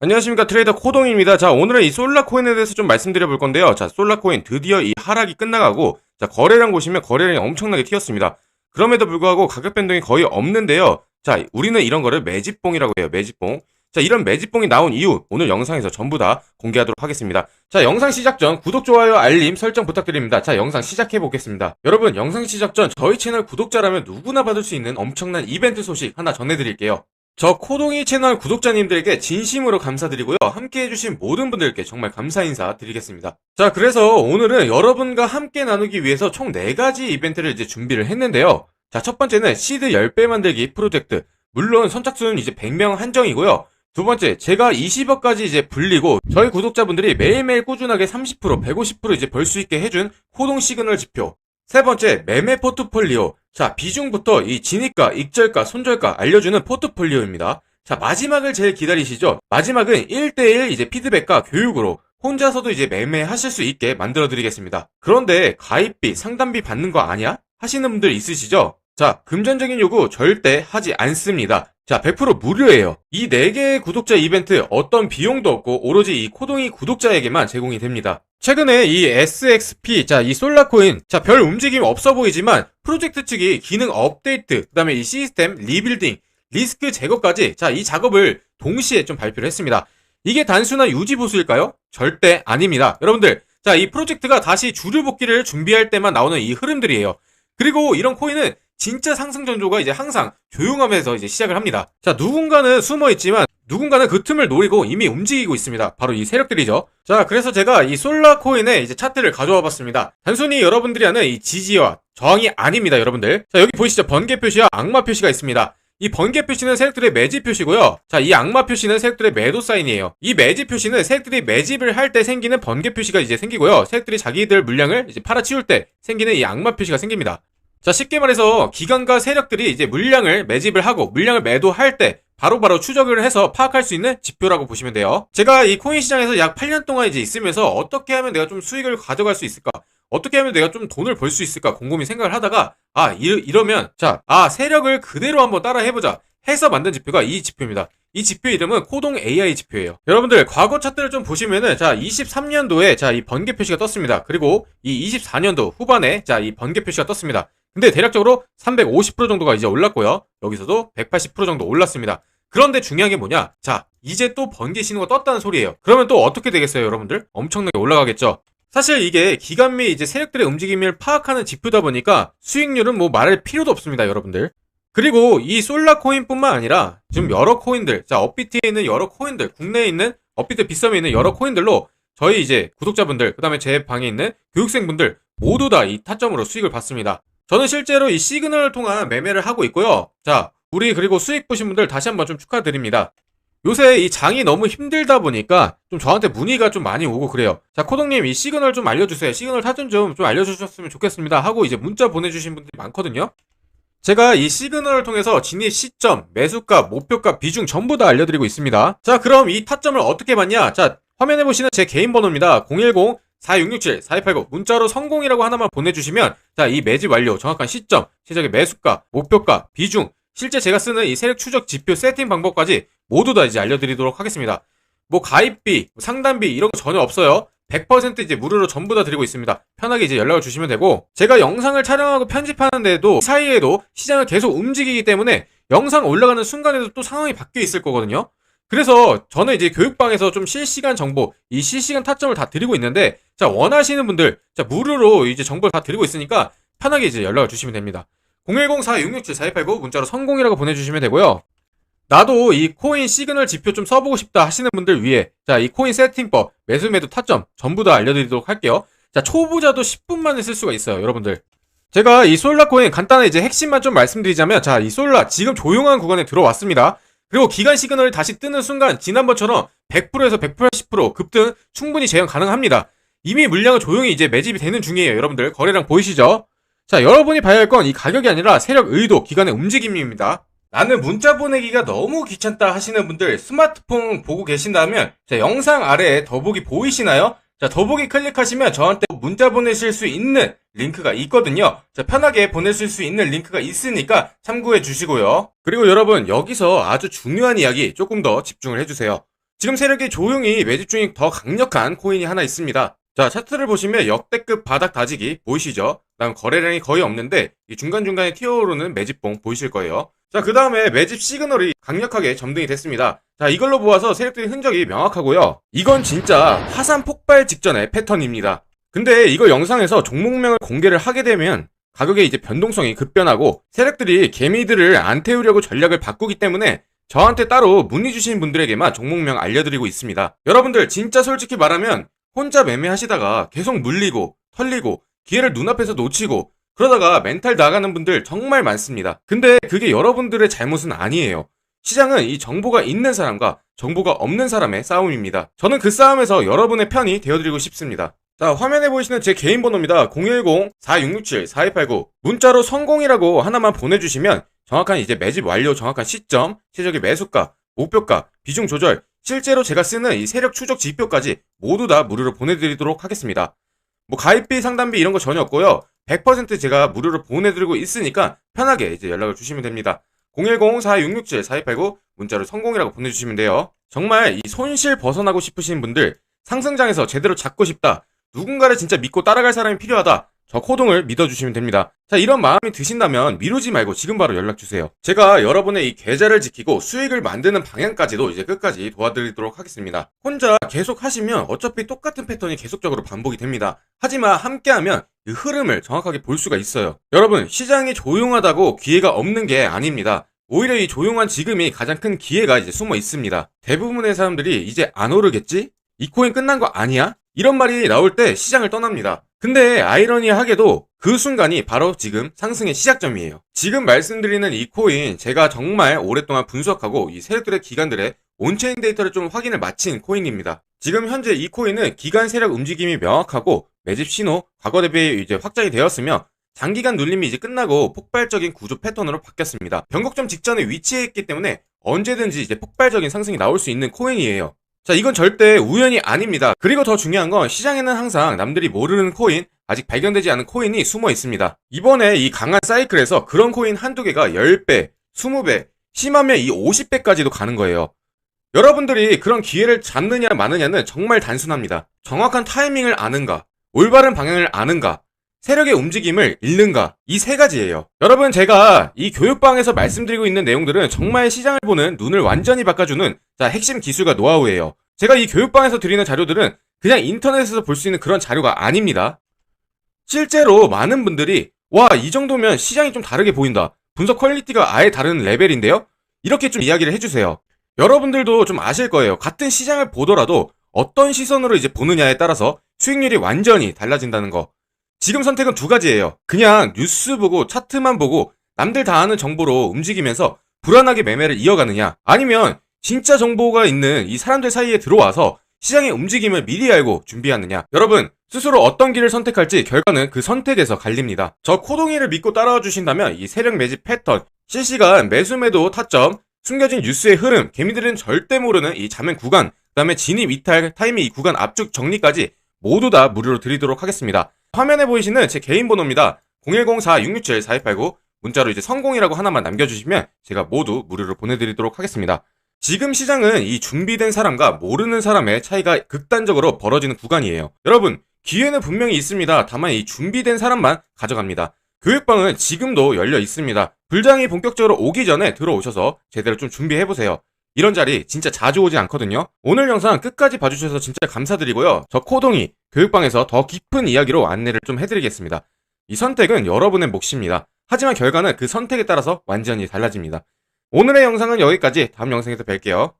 안녕하십니까 트레이더 코동입니다. 자 오늘은 이 솔라코인에 대해서 좀 말씀드려 볼 건데요. 자 솔라코인 드디어 이 하락이 끝나가고 자 거래량 보시면 거래량이 엄청나게 튀었습니다. 그럼에도 불구하고 가격 변동이 거의 없는데요. 자 우리는 이런 거를 매집봉이라고 해요. 매집봉. 자 이런 매집봉이 나온 이유 오늘 영상에서 전부 다 공개하도록 하겠습니다. 자 영상 시작 전 구독 좋아요 알림 설정 부탁드립니다. 자 영상 시작해 보겠습니다. 여러분 영상 시작 전 저희 채널 구독자라면 누구나 받을 수 있는 엄청난 이벤트 소식 하나 전해드릴게요. 저 코동이 채널 구독자님들에게 진심으로 감사드리고요. 함께 해주신 모든 분들께 정말 감사 인사 드리겠습니다. 자, 그래서 오늘은 여러분과 함께 나누기 위해서 총 4가지 이벤트를 이제 준비를 했는데요. 자, 첫 번째는 시드 10배 만들기 프로젝트. 물론 선착순은 이제 100명 한정이고요. 두 번째, 제가 20억까지 이제 불리고 저희 구독자분들이 매일매일 꾸준하게 30%, 150% 이제 벌 수 있게 해준 코동 시그널 지표. 세 번째, 매매 포트폴리오. 자, 비중부터 이 진입가, 익절가, 손절가 알려주는 포트폴리오입니다. 자, 마지막을 제일 기다리시죠? 마지막은 1대1 이제 피드백과 교육으로 혼자서도 이제 매매하실 수 있게 만들어 드리겠습니다. 그런데 가입비, 상담비 받는 거 아니야? 하시는 분들 있으시죠? 자, 금전적인 요구 절대 하지 않습니다. 자, 100% 무료예요. 이 4개의 구독자 이벤트 어떤 비용도 없고 오로지 이 코동이 구독자에게만 제공이 됩니다. 최근에 이 SXP, 자, 이 솔라코인, 자, 별 움직임 없어 보이지만 프로젝트 측이 기능 업데이트, 그 다음에 이 시스템 리빌딩, 리스크 제거까지, 자, 이 작업을 동시에 좀 발표를 했습니다. 이게 단순한 유지 보수일까요? 절대 아닙니다. 여러분들, 자, 이 프로젝트가 다시 주류 복귀를 준비할 때만 나오는 이 흐름들이에요. 그리고 이런 코인은 진짜 상승 전조가 이제 항상 조용하면서 이제 시작을 합니다. 자, 누군가는 숨어 있지만 누군가는 그 틈을 노리고 이미 움직이고 있습니다. 바로 이 세력들이죠. 자, 그래서 제가 이 솔라 코인의 이제 차트를 가져와 봤습니다. 단순히 여러분들이 아는 이 지지와 저항이 아닙니다, 여러분들. 자, 여기 보이시죠? 번개 표시와 악마 표시가 있습니다. 이 번개 표시는 세력들의 매집 표시고요. 자, 이 악마 표시는 세력들의 매도 사인이에요. 이 매집 표시는 세력들이 매집을 할 때 생기는 번개 표시가 이제 생기고요. 세력들이 자기들 물량을 이제 팔아치울 때 생기는 이 악마 표시가 생깁니다. 자, 쉽게 말해서 기관과 세력들이 이제 물량을 매집을 하고 물량을 매도할 때 바로 바로 추적을 해서 파악할 수 있는 지표라고 보시면 돼요. 제가 이 코인 시장에서 약 8년 동안 이제 있으면서 어떻게 하면 내가 좀 수익을 가져갈 수 있을까? 어떻게 하면 내가 좀 돈을 벌 수 있을까? 곰곰이 생각을 하다가 아, 이, 러면 자, 아, 세력을 그대로 한번 따라 해 보자. 해서 만든 지표가 이 지표입니다. 이 지표 이름은 코동 AI 지표예요. 여러분들 과거 차트를 좀 보시면은 자 23년도에 자 이 번개 표시가 떴습니다. 그리고 이 24년도 후반에 자 이 번개 표시가 떴습니다. 근데 대략적으로 350% 정도가 이제 올랐고요. 여기서도 180% 정도 올랐습니다. 그런데 중요한 게 뭐냐? 자, 이제 또 번개 신호가 떴다는 소리예요. 그러면 또 어떻게 되겠어요, 여러분들? 엄청나게 올라가겠죠. 사실 이게 기관 및 이제 세력들의 움직임을 파악하는 지표다 보니까 수익률은 뭐 말할 필요도 없습니다, 여러분들. 그리고 이 솔라 코인뿐만 아니라 지금 여러 코인들, 자, 업비트에 있는 여러 코인들, 국내에 있는 업비트 비썸에 있는 여러 코인들로 저희 이제 구독자분들, 그 다음에 제 방에 있는 교육생분들 모두 다 이 타점으로 수익을 받습니다. 저는 실제로 이 시그널을 통한 매매를 하고 있고요. 자, 우리 그리고 수익 보신 분들 다시 한번 좀 축하드립니다. 요새 이 장이 너무 힘들다 보니까 좀 저한테 문의가 좀 많이 오고 그래요. 자, 코동님 이 시그널 좀 알려주세요. 시그널 타점 좀, 좀 알려주셨으면 좋겠습니다. 하고 이제 문자 보내주신 분들이 많거든요. 제가 이 시그널을 통해서 진입 시점, 매수값, 목표값, 비중 전부 다 알려드리고 있습니다. 자, 그럼 이 타점을 어떻게 봤냐? 자, 화면에 보시는 제 개인 번호입니다. 010 4667, 4289 문자로 성공이라고 하나만 보내주시면 자 이 매집 완료 정확한 시점, 시작의 매수가, 목표가, 비중 실제 제가 쓰는 이 세력 추적 지표 세팅 방법까지 모두 다 이제 알려드리도록 하겠습니다. 뭐 가입비, 상담비 이런 거 전혀 없어요. 100% 이제 무료로 전부 다 드리고 있습니다. 편하게 이제 연락을 주시면 되고 제가 영상을 촬영하고 편집하는데도 사이에도 시장을 계속 움직이기 때문에 영상 올라가는 순간에도 또 상황이 바뀌어 있을 거거든요. 그래서 저는 이제 교육방에서 좀 실시간 정보, 이 실시간 타점을 다 드리고 있는데, 자, 원하시는 분들, 자, 무료로 이제 정보를 다 드리고 있으니까 편하게 이제 연락을 주시면 됩니다. 010-4667-4289 문자로 성공이라고 보내주시면 되고요. 나도 이 코인 시그널 지표 좀 써보고 싶다 하시는 분들 위해, 자, 이 코인 세팅법, 매수 매도 타점 전부 다 알려드리도록 할게요. 자, 초보자도 10분 만에 쓸 수가 있어요, 여러분들. 제가 이 솔라 코인 간단한 이제 핵심만 좀 말씀드리자면, 자, 이 솔라 지금 조용한 구간에 들어왔습니다. 그리고 기간 시그널이 다시 뜨는 순간 지난번처럼 100%에서 180% 급등 충분히 재현 가능합니다. 이미 물량은 조용히 이제 매집이 되는 중이에요. 여러분들 거래량 보이시죠? 자, 여러분이 봐야 할 건 이 가격이 아니라 세력 의도, 기간의 움직임입니다. 나는 문자 보내기가 너무 귀찮다 하시는 분들 스마트폰 보고 계신다면 자, 영상 아래에 더보기 보이시나요? 자, 더보기 클릭하시면 저한테 문자 보내실 수 있는 링크가 있거든요. 자, 편하게 보내실 수 있는 링크가 있으니까 참고해 주시고요. 그리고 여러분, 여기서 아주 중요한 이야기 조금 더 집중을 해주세요. 지금 세력이 조용히 매집 중인 더 강력한 코인이 하나 있습니다. 자, 차트를 보시면 역대급 바닥 다지기 보이시죠? 다음 거래량이 거의 없는데 이 중간중간에 튀어오르는 매집봉 보이실 거예요. 자, 그 다음에 매집 시그널이 강력하게 점등이 됐습니다. 자, 이걸로 보아서 세력들의 흔적이 명확하고요. 이건 진짜 화산 폭발 직전의 패턴입니다. 근데 이거 영상에서 종목명을 공개를 하게 되면 가격의 이제 변동성이 급변하고 세력들이 개미들을 안 태우려고 전략을 바꾸기 때문에 저한테 따로 문의 주신 분들에게만 종목명 알려드리고 있습니다. 여러분들 진짜 솔직히 말하면 혼자 매매하시다가 계속 물리고 털리고 기회를 눈앞에서 놓치고 그러다가 멘탈 나가는 분들 정말 많습니다. 근데 그게 여러분들의 잘못은 아니에요. 시장은 이 정보가 있는 사람과 정보가 없는 사람의 싸움입니다. 저는 그 싸움에서 여러분의 편이 되어드리고 싶습니다. 자, 화면에 보이시는 제 개인 번호입니다. 010-4667-4289. 문자로 성공이라고 하나만 보내주시면 정확한 이제 매집 완료 정확한 시점, 최적의 매수가, 목표가, 비중 조절, 실제로 제가 쓰는 이 세력 추적 지표까지 모두 다 무료로 보내드리도록 하겠습니다. 뭐 가입비, 상담비 이런 거 전혀 없고요. 100% 제가 무료로 보내드리고 있으니까 편하게 이제 연락을 주시면 됩니다. 010-4667-4289 문자로 성공이라고 보내주시면 돼요. 정말 이 손실 벗어나고 싶으신 분들 상승장에서 제대로 잡고 싶다. 누군가를 진짜 믿고 따라갈 사람이 필요하다. 저 코동을 믿어주시면 됩니다. 자, 이런 마음이 드신다면 미루지 말고 지금 바로 연락주세요. 제가 여러분의 이 계좌를 지키고 수익을 만드는 방향까지도 이제 끝까지 도와드리도록 하겠습니다. 혼자 계속 하시면 어차피 똑같은 패턴이 계속적으로 반복이 됩니다. 하지만 함께하면 그 흐름을 정확하게 볼 수가 있어요. 여러분, 시장이 조용하다고 기회가 없는 게 아닙니다. 오히려 이 조용한 지금이 가장 큰 기회가 이제 숨어 있습니다. 대부분의 사람들이 이제 안 오르겠지? 이 코인 끝난 거 아니야? 이런 말이 나올 때 시장을 떠납니다. 근데 아이러니하게도 그 순간이 바로 지금 상승의 시작점이에요. 지금 말씀드리는 이 코인 제가 정말 오랫동안 분석하고 이 세력들의 기관들의 온체인 데이터를 좀 확인을 마친 코인입니다. 지금 현재 이 코인은 기간 세력 움직임이 명확하고 매집 신호 과거 대비 이제 확장이 되었으며 장기간 눌림이 이제 끝나고 폭발적인 구조 패턴으로 바뀌었습니다. 변곡점 직전에 위치해 있기 때문에 언제든지 이제 폭발적인 상승이 나올 수 있는 코인이에요. 자, 이건 절대 우연이 아닙니다. 그리고 더 중요한 건 시장에는 항상 남들이 모르는 코인, 아직 발견되지 않은 코인이 숨어 있습니다. 이번에 이 강한 사이클에서 그런 코인 한두 개가 10배, 20배, 심하면 이 50배까지도 가는 거예요. 여러분들이 그런 기회를 잡느냐 마느냐는 정말 단순합니다. 정확한 타이밍을 아는가, 올바른 방향을 아는가, 세력의 움직임을 읽는가 이 세 가지예요. 여러분 제가 이 교육방에서 말씀드리고 있는 내용들은 정말 시장을 보는 눈을 완전히 바꿔주는 자 핵심 기술과 노하우예요. 제가 이 교육방에서 드리는 자료들은 그냥 인터넷에서 볼 수 있는 그런 자료가 아닙니다. 실제로 많은 분들이 와 이 정도면 시장이 좀 다르게 보인다. 분석 퀄리티가 아예 다른 레벨인데요? 이렇게 좀 이야기를 해주세요. 여러분들도 좀 아실 거예요. 같은 시장을 보더라도 어떤 시선으로 이제 보느냐에 따라서 수익률이 완전히 달라진다는 거. 지금 선택은 두 가지예요. 그냥 뉴스 보고 차트만 보고 남들 다 아는 정보로 움직이면서 불안하게 매매를 이어가느냐 아니면 진짜 정보가 있는 이 사람들 사이에 들어와서 시장의 움직임을 미리 알고 준비하느냐 여러분 스스로 어떤 길을 선택할지 결과는 그 선택에서 갈립니다. 저 코동이를 믿고 따라와 주신다면 이 세력 매집 패턴 실시간 매수 매도 타점 숨겨진 뉴스의 흐름 개미들은 절대 모르는 이 자매 구간 그 다음에 진입 이탈 타이밍 이 구간 압축 정리까지 모두 다 무료로 드리도록 하겠습니다. 화면에 보이시는 제 개인 번호입니다. 010-4667-4289 문자로 이제 성공이라고 하나만 남겨주시면 제가 모두 무료로 보내드리도록 하겠습니다. 지금 시장은 이 준비된 사람과 모르는 사람의 차이가 극단적으로 벌어지는 구간이에요. 여러분, 기회는 분명히 있습니다. 다만 이 준비된 사람만 가져갑니다. 교육방은 지금도 열려 있습니다. 불장이 본격적으로 오기 전에 들어오셔서 제대로 좀 준비해보세요. 이런 자리 진짜 자주 오지 않거든요. 오늘 영상 끝까지 봐주셔서 진짜 감사드리고요. 저 코동이 교육방에서 더 깊은 이야기로 안내를 좀 해드리겠습니다. 이 선택은 여러분의 몫입니다. 하지만 결과는 그 선택에 따라서 완전히 달라집니다. 오늘의 영상은 여기까지 다음 영상에서 뵐게요.